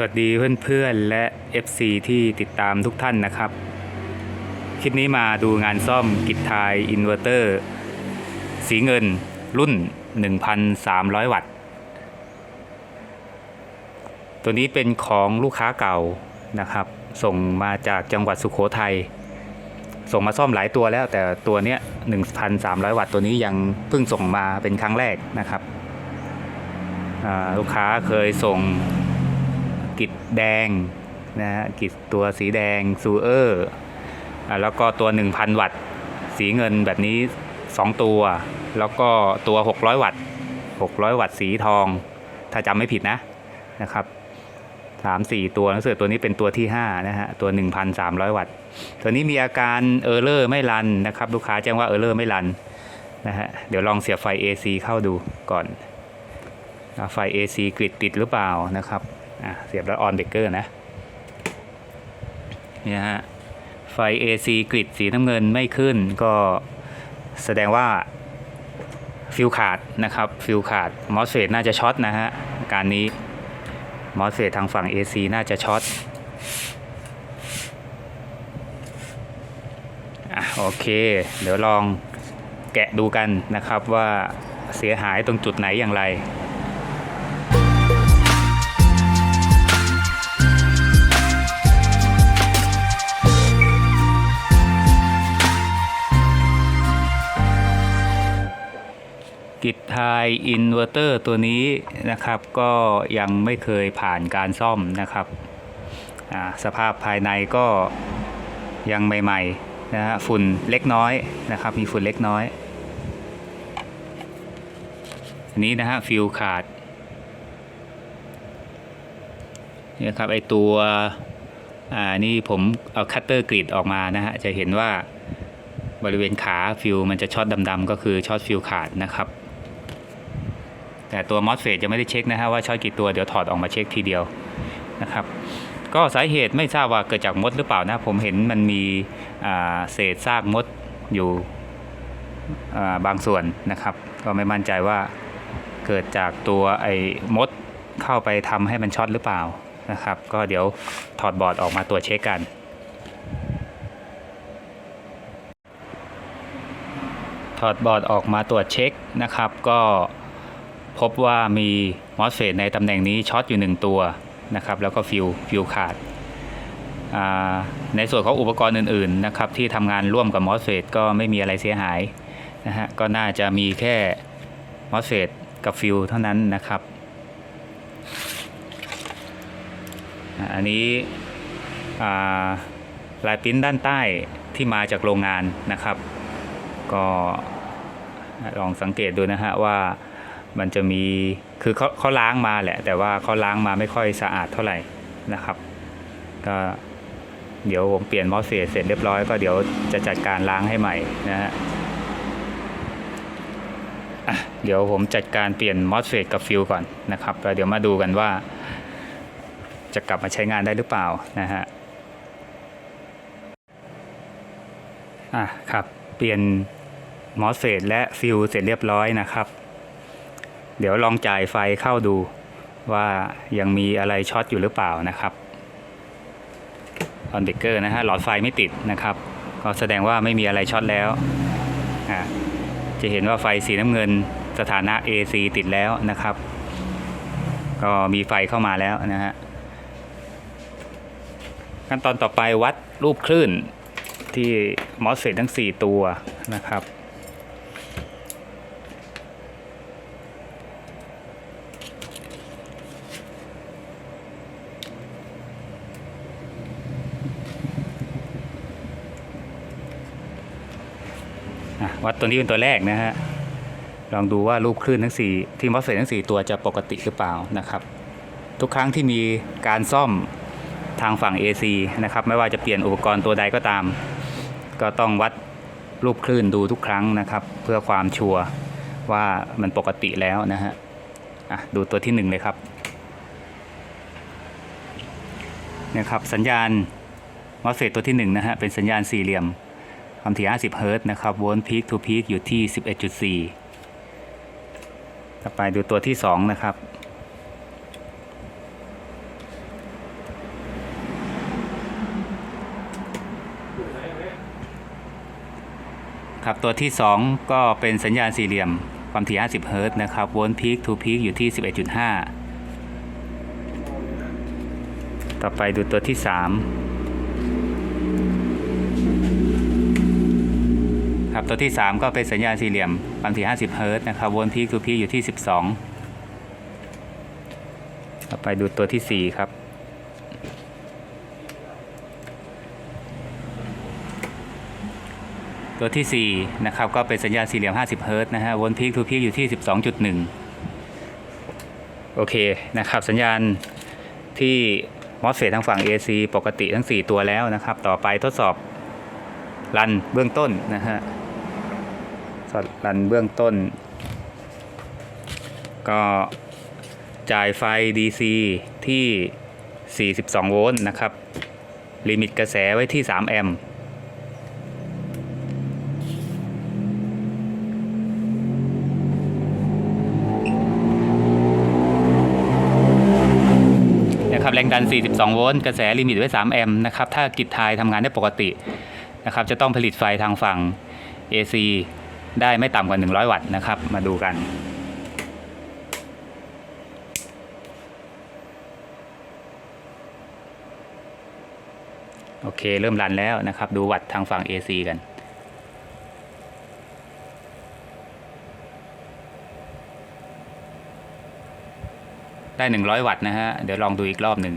สวัสดีเพื่อนๆและ FC ที่ติดตามทุกท่านนะครับ คลิปนี้มาดูงานซ่อมกิจทายอินเวอร์เตอร์ สีเงินรุ่น 1,300 วัตต์ ตัวนี้เป็นของลูกค้าเก่านะครับ ส่งมาจากจังหวัดสุขโขทัยส่งมาซ่อมหลายตัวแล้ว แต่ตัวเนี้ย 1,300 วัตต์ตัวนี้ยังเพิ่งส่งมาเป็นครั้งแรกนะครับลูกค้าเคยส่ง กิจแดงนะฮะกิจตัวสีแดงซูเออร์อ่าแล้วก็ตัว 1,000 วัตต์ สีเงินแบบนี้ 2 ตัว แล้วก็ตัว 600 วัตต์ 600 วัตต์สีทอง ถ้าจำไม่ผิดนะนะครับสามสี่ตัวหนังสือตัวนี้เป็นตัวที่5นะฮะตัว 1,300 วัตต์ ตัวนี้มีอาการเออร์เลอร์ไม่รันนะครับลูกค้าแจ้งว่าเออร์เลอร์ไม่รันนะฮะเดี๋ยวลองเสียบไฟ AC เข้าดูก่อนไฟ AC กริดติดหรือเปล่านะครับ อะเสียบแล้วออนเบรกเกอร์นะเนี่ยฮะไฟ AC กริดสีน้ำเงินไม่ขึ้นก็แสดงว่าฟิวขาดนะครับฟิวขาดมอสเฟตน่าจะช็อตนะฮะการนี้มอสเฟตทางฝั่ง AC น่าจะช็อตอะโอเค เดี๋ยวลองแกะดูกันนะครับว่าเสียหายตรงจุดไหนอย่างไร กิจทายอินเวอร์เตอร์ตัวนี้นะครับ ก็ยังไม่เคยผ่านการซ่อมนะครับ สภาพภายในก็ยังใหม่ๆนะฮะฝุ่นเล็กน้อยนะครับ มีฝุ่นเล็กน้อย อันนี้นะฮะฟิวขาดเนี่ยครับไอตัวอ่านี่ผมเอาคัตเตอร์กรีดออกมานะฮะจะเห็นว่าบริเวณขาฟิวมันจะช็อตดำๆก็คือช็อตฟิวขาดนะครับ แต่ตัวมอสเฟตจะไม่ได้เช็คนะฮะว่าช็อตกี่ตัวเดี๋ยวถอดออกมาเช็คทีเดียวนะครับก็สาเหตุไม่ทราบว่าเกิดจากมดหรือเปล่านะผมเห็นมันมีเศษซากมดอยู่อ่บางส่วนนะครับ ก็ไม่มั่นใจว่าเกิดจากตัวไอ้มดเข้าไปทำให้มันช็อตหรือเปล่านะครับ ก็เดี๋ยวถอดบอร์ดออกมาตรวจเช็คกัน ถอดบอร์ดออกมาตรวจเช็คนะครับ ก็ พบว่ามีมอสเฟตในตำแหน่งนี้ช็อตอยู่ 1 ตัวนะครับแล้วก็ฟิวฟิวขาดาในส่วนของอุปกรณ์อื่นๆนะครับที่ทำงานร่วมกับมอสเฟตก็ไม่มีอะไรเสียหายนะฮะก็น่าจะมีแค่มอสเฟตกับฟิวเท่านั้นนะครับอันนี้ลายปิ้นด้านใต้ที่มาจากโรงงานนะครับ ก็ลองสังเกตดูนะฮะว่า มันจะมีคือเขาเขาล้างมาแหละ แต่ว่าเขาล้างมาไม่ค่อยสะอาดเท่าไหร่นะครับ ก็เดี๋ยวผมเปลี่ยนมอสเฟตเสร็จเรียบร้อยก็เดี๋ยวจะจัดการล้างให้ใหม่นะฮะเดี๋ยวผมจัดการเปลี่ยนมอสเฟตกับฟิลก่อนนะครับแล้วเดี๋ยวมาดูกันว่า จะกลับมาใช้งานได้หรือเปล่านะฮะอะครับ เปลี่ยนมอสเฟตและฟิวเสร็จเรียบร้อยนะครับ เดี๋ยวลองจ่ายไฟเข้าดูว่ายังมีอะไรช็อตอยู่หรือเปล่านะครับออนเบเกอร์นะฮะหลอดไฟไม่ติดนะครับ ก็แสดงว่าไม่มีอะไรช็อตแล้วจะเห็นว่าไฟสีน้ำเงินสถานะ AC ติดแล้วนะครับ ก็มีไฟเข้ามาแล้วนะฮะขั้นตอนต่อไปวัดรูปคลื่นที่มอสเฟตทั้ง 4 ตัวนะครับ วัดตัวนี้เป็นตัวแรกนะฮะลองดูว่ารูปคลื่นทั้ง4ที่มอสเฟตทั้ง 4 ตัวจะปกติหรือเปล่านะครับ ทุกครั้งที่มีการซ่อมทางฝั่ง AC นะครับไม่ว่าจะเปลี่ยนอุปกรณ์ตัวใดก็ตาม ก็ต้องวัดรูปคลื่นดูทุกครั้งนะครับ เพื่อความชัวร์ว่ามันปกติแล้วนะฮะอะดูตัวที่ 1 เลยครับนี่ยครับสัญญาณมอสเฟตตัวที่1นะฮะเป็นสัญญาณสี่เหลี่ยม ความถี่ 50 เฮิร์ตนะครับ โวลต์พีคทูพีคอยู่ที่ 11.4 ต่อไปดูตัวที่ 2 นะครับ ครับตัวที่ 2 ก็เป็นสัญญาณสี่เหลี่ยม ความถี่ 50 เฮิร์ตนะครับ โวลต์พีคทูพีคอยู่ที่ 11.5 ต่อไปดูตัวที่ 3 ครับตัวที่ 3 ก็เป็นสัญญาณสี่เหลี่ยมความถี่50เฮิรตซ์นะครับวลต์พีคทูพีคอยู่ที่ 12 ต่อไปดูตัวที่ 4 ครับ ตัวที่ 4 นะครับ ก็เป็นสัญญาณสี่เหลี่ยม50เฮิรตซ์นะฮะวนพีคทูพีคอยู่ที่ 12.1 โอเคนะครับสัญญาณที่มอสเฟททางฝั่ง AC ปกติทั้ง 4 ตัวแล้วนะครับ ต่อไปทดสอบรันเบื้องต้นนะฮะ สอดรันเบื้องต้น ก็จ่ายไฟ DC ที่ 42 โวลต์นะครับ ลิมิตกระแสไว้ที่ 3 แอมป์นะครับแรงดัน 42 โวลต์กระแสลิมิตไว้ 3 แอมป์นะครับ ถ้ากิจทายทำงานได้ปกตินะครับ จะต้องผลิตไฟทางฝั่ง AC ได้ไม่ต่ำกว่า 100 วัตต์นะครับ มาดูกัน โอเค เริ่มรันแล้วนะครับ ดูวัตต์ทางฝั่ง AC กันได้ 100 วัตต์นะฮะ เดี๋ยวลองดูอีกรอบหนึ่ง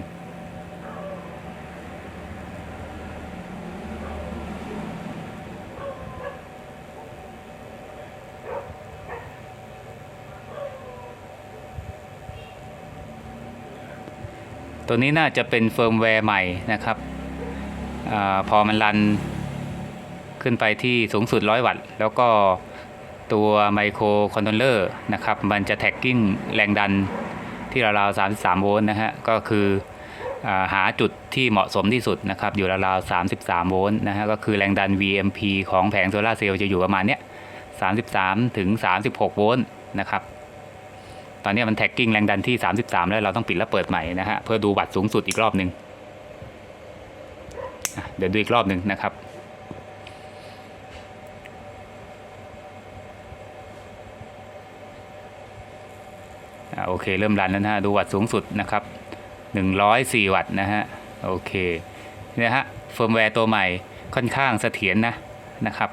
ตัวนี้น่าจะเป็นเฟิร์มแวร์ใหม่นะครับอพอมันรันขึ้นไปที่สูงสุด 100 วัตต์ แล้วก็ตัวไมโครคอนโทรลเลอร์นะครับ มันจะแท็กกิ้งแรงดันที่ราวๆ33 โวลต์นะฮะ ก็คืออหาจุดที่เหมาะสมที่สุดนะครับ อยู่ราวๆ33 โวลต์นะฮะ ก็คือแรงดัน VMP ของแผงโซลาเซลล์จะอยู่ประมาณเนี้ย33 ถึง 36 โวลต์นะครับ ตอนนี้มันแท็กกิ้งแรงดันที่ 33 แล้วเราต้องปิดแล้วเปิดใหม่นะฮะเพื่อดูบัตรสูงสุดอีกรอบหนึ่งเดี๋ยวดูอีกรอบหนึ่งนะครับอ่าโอเคเริ่มรันแล้วนะฮะดูวัตต์สูงสุดนะครับ104 วัตต์นะฮะโอเคเนี่ยฮะเฟิร์มแวร์ตัวใหม่ค่อนข้างเสถียรนะนะครับ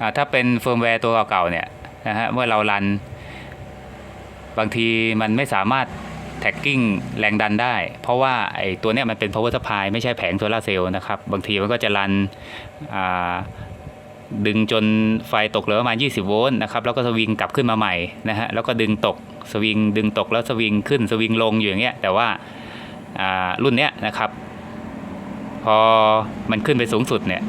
อ่าถ้าเป็นเฟิร์มแวร์ตัวเก่าๆเนี่ย นะฮะเมื่อเรารัน บางทีมันไม่สามารถแท็กกิ้งแรงดันได้ เพราะว่าไอ้ตัวเนี้ยมันเป็น power supply ไม่ใช่แผงโซลาเซลล์นะครับ บางทีมันก็จะรันดึงจนไฟตกเหลือประมาณ 20 โวลต์นะครับ แล้วก็สวิงกลับขึ้นมาใหม่นะฮะ แล้วก็ดึงตกสวิงดึงตกแล้วสวิงขึ้นสวิงลงอยู่อย่างเงี้ย แต่ว่าอ่ารุ่นเนี้ยนะครับ พอมันขึ้นไปสูงสุดเนี่ย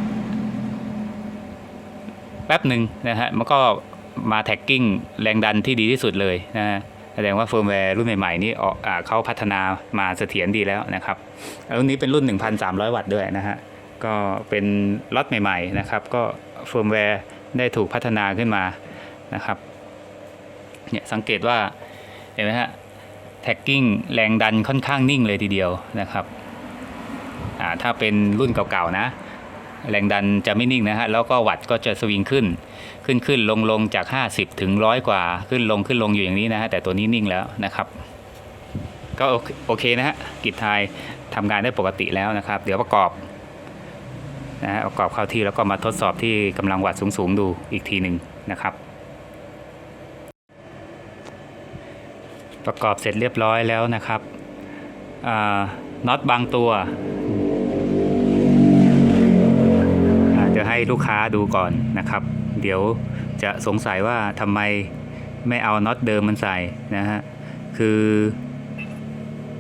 แป๊บหนึ่งนะฮะ มันก็ มาแท็กกิ้งแรงดันที่ดีที่สุดเลยนะฮะแสดงว่าเฟิร์มแวร์รุ่นใหม่ๆนี้ออกอาเขาพัฒนามาเสถียรดีแล้วนะครับรุ่นนี้เป็นรุ่น 1,300 วัตต์ด้วยนะฮะก็เป็นล็อตใหม่ๆนะครับ ก็เฟิร์มแวร์ได้ถูกพัฒนาขึ้นมานะครับเนี่ยสังเกตว่าเห็นไหมฮะแท็กกิ้งแรงดันค่อนข้างนิ่งเลยทีเดียวนะครับอ่าถ้าเป็นรุ่นเก่าๆนะ แรงดันจะไม่นิ่งนะฮะแล้วก็วัตต์ก็จะสวิงขึ้น ขึ้นขึ้นลงลงจาก 50 ถึงร้อยกว่าขึ้นลงขึ้นลงอยู่อย่างนี้นะฮะแต่ตัวนี้นิ่งแล้วนะครับ ก็โอเคนะฮะกิจทายทำงานได้ปกติแล้วนะครับ เดี๋ยวประกอบนะฮะประกอบเข้าที่แล้วก็มาทดสอบที่กำลังวัตต์สูงๆดูอีกทีหนึ่งนะครับ ประกอบเสร็จเรียบร้อยแล้วนะครับน็อตบางตัวอ่าจะให้ ลูกค้าดูก่อนนะครับ เดี๋ยวจะสงสัยว่าทำไมไม่เอาน็อตเดิมมันใส่นะฮะคือ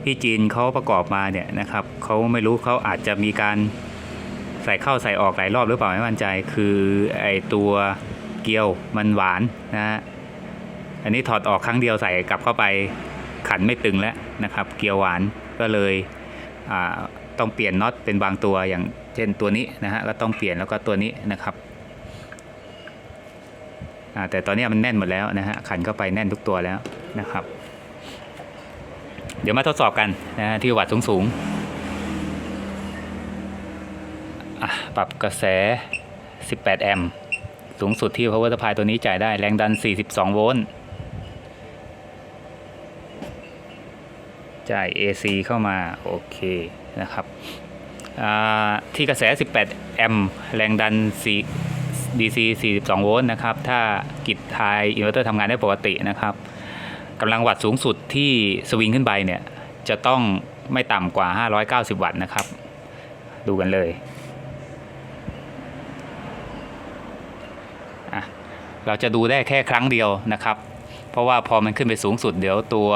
พี่จีนเขาประกอบมาเนี่ยนะครับเขาไม่รู้เขาอาจจะมีการใส่เข้าใส่ออกหลายรอบหรือเปล่าไม่มั่นใจ คือไอตัวเกลียวมันหวานนะฮะอันนี้ถอดออกครั้งเดียวใส่กลับเข้าไปขันไม่ตึงแล้วนะครับ เกลียวหวานก็เลยต้องเปลี่ยนน็อตเป็นบางตัวอย่าง เช่นตัวนี้นะฮะก็ต้องเปลี่ยนแล้วก็ตัวนี้นะครับแต่ตอนนี้มันแน่นหมดแล้วนะฮะขันเข้าไปแน่นทุกตัวแล้วนะครับ เดี๋ยวมาทดสอบกันนะฮะที่วัดสูงๆอะปรับกระแส 18 แอมป์สูงสุดที่ power supply ตัวนี้จ่ายได้แรงดัน 42 โวลต์จ่าย AC เข้ามา โอเคนะครับ ที่กระแส 18 แอมป์แรงดัน4 DC 42 โวลต์นะครับ ถ้ากิจไทยอินเวอร์เตอร์ทำงานได้ปกตินะครับกำลังวัตต์สูงสุดที่สวิงขึ้นไปเนี่ย จะต้องไม่ต่ำกว่า 590 วัตต์นะครับ ดูกันเลย เราจะดูได้แค่ครั้งเดียวนะครับ เพราะว่าพอมันขึ้นไปสูงสุดเดี๋ยวตัว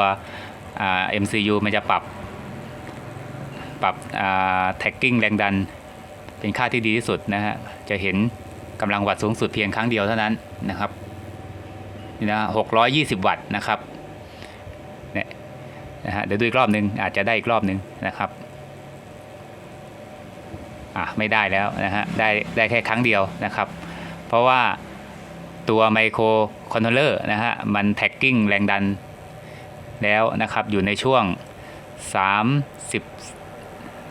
MCU มันจะปรับ ปรับอ่า tagging แรงดัน เป็นค่าที่ดีที่สุดนะฮะจะเห็นกำลังวัตต์สูงสุดเพียงครั้งเดียวเท่านั้นนะครับนี่นะ620วัตต์นะครับเนี่ยนะฮะเดี๋ยวดูอีกรอบหนึ่งอาจจะได้อีกรอบหนึ่งนะครับอะไม่ได้แล้วนะฮะได้ได้แค่ครั้งเดียวนะครับ เพราะว่าตัวไมโครคอนโทรลเลอร์นะฮะมันแท็กกิ้งแรงดันแล้วนะครับอยู่ในช่วง 30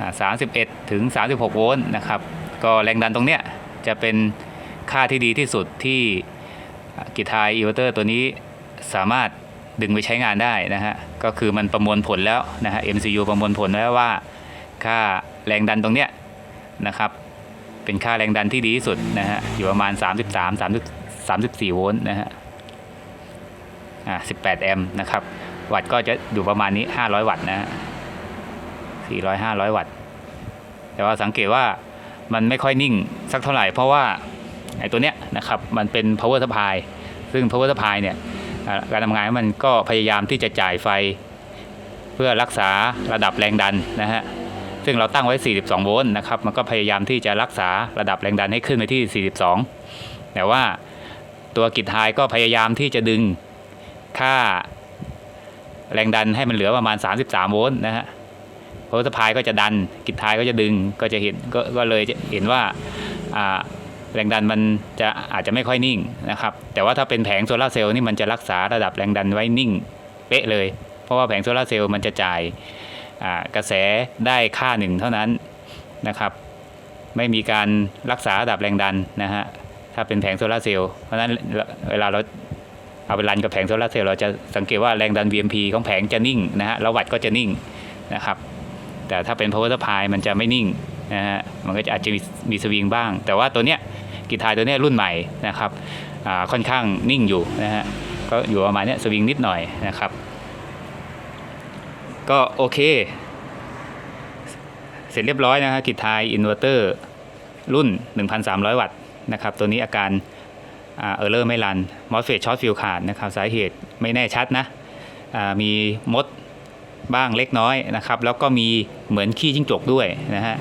31 ถึง 36 โวลต์นะครับ ก็แรงดันตรงเนี้ยจะเป็นค่าที่ดีที่สุดที่กิทายอินเวอร์เตอร์ตัวนี้สามารถดึงไปใช้งานได้นะฮะ ก็คือมันประมวลผลแล้วนะฮะ MCU ประมวลผลแล้วว่าค่าแรงดันตรงเนี้ยนะครับ เป็นค่าแรงดันที่ดีที่สุดนะฮะ อยู่ประมาณ 33 30 34 โวลต์นะฮะ อ่า 18 แอมป์นะครับ วัตต์ก็จะอยู่ประมาณนี้ 500 วัตต์นะฮะ 400 500 วัตต์ แต่ว่าสังเกตว่ามันไม่ค่อยนิ่งสักเท่าไหร่ เพราะว่าไอ้ตัวเนี้ยนะครับมันเป็น power supply ซึ่ง power supply เนี่ยการทำงานมันก็พยายามที่จะจ่ายไฟ เพื่อรักษาระดับแรงดันนะฮะซึ่งเราตั้งไว้ 42 โวลต์นะครับ มันก็พยายามที่จะรักษาระดับแรงดันให้ขึ้นไปที่ 42 แต่ว่าตัวกิจไฮก็พยายามที่จะดึงค่าแรงดันให้มันเหลือประมาณ 33 โวลต์นะฮะ พราะสพายก็จะดันกิจไฮก็จะดึงก็จะเห็นก็ก็เลยเห็นว่าแรงดันมันจะอาจจะไม่ค่อยนิ่งนะครับ แต่ว่าถ้าเป็นแผงโซลาเซลล์นี่มันจะรักษาระดับแรงดันไว้นิ่งเป๊ะเลย เพราะว่าแผงโซลาเซลล์มันจะจ่ายกระแสได้ค่าหนึ่งเท่านั้นนะครับ ไม่มีการรักษาระดับแรงดันนะฮะถ้าเป็นแผงโซลาเซลล์เพราะนั้นเวลาเราเอาไปรันกับแผงโซลาเซลล์เราจะสังเกตว่าแรงดัน VMP ของแผงจะนิ่งนะฮะแล้ววัตต์ก็จะนิ่งนะครับ แต่ถ้าเป็น power supply มันจะไม่นิ่งนะฮะมันก็จะอาจจะมีมีสวิงบ้าง แต่ว่าตัวเนี้ยกีตาร์ตัวเนี้ยรุ่นใหม่นะครับอ่าค่อนข้างนิ่งอยู่นะฮะก็อยู่ประมาณเนี้ยสวิงนิดหน่อยนะครับ ก็โอเค เสร็จเรียบร้อยนะฮะกิจไทยอินเวอร์เตอร์รุ่น 1,300 วัตต์นะครับตัวนี้อาการเออร์เลอร์ไม่รันมอสเฟตช็อตฟิลขาดนะครับสาเหตุไม่แน่ชัดนะอ่ามีมด บ้างเล็กน้อยนะครับ แล้วก็มีเหมือนขี้จิ้งจกด้วยนะฮะ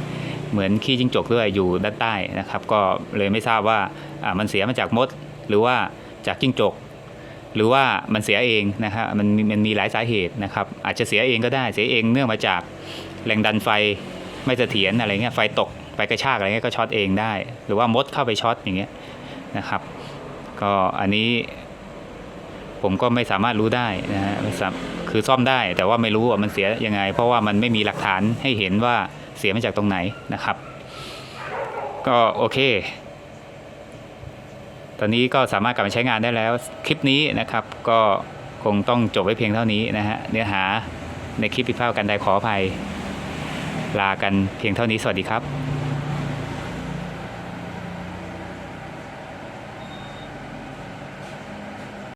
เหมือนขี้จิ้งจกด้วยอยู่ด้านใต้นะครับ ก็เลยไม่ทราบว่าามันเสียมาจากมด หรือว่าจากจิ้งจก หรือว่ามันเสียเองนะฮะมันมันมีหลายสาเหตุนะครับ อาจจะเสียเองก็ได้เสียเองเนื่องมาจากแรงดันไฟไม่เสถียรอะไรเงี้ยไฟตกไฟกระชากอะไรเงี้ยก็ช็อตเองได้ หรือว่ามดเข้าไปช็อตอย่างเงี้ยนะครับ ก็อันนี้ผมก็ไม่สามารถรู้ได้นะฮะไม่สาม คือซ่อมได้ แต่ว่าไม่รู้ว่ามันเสียยังไง เพราะว่ามันไม่มีหลักฐานให้เห็นว่าเสียมาจากตรงไหนนะครับ ก็โอเค ตอนนี้ก็สามารถกลับมาใช้งานได้แล้วคลิปนี้นะครับ ก็คงต้องจบไว้เพียงเท่านี้นะฮะเนื้อหาในคลิปผิดพลาดกันใดขออภัยลากันเพียงเท่านี้สวัสดีครับ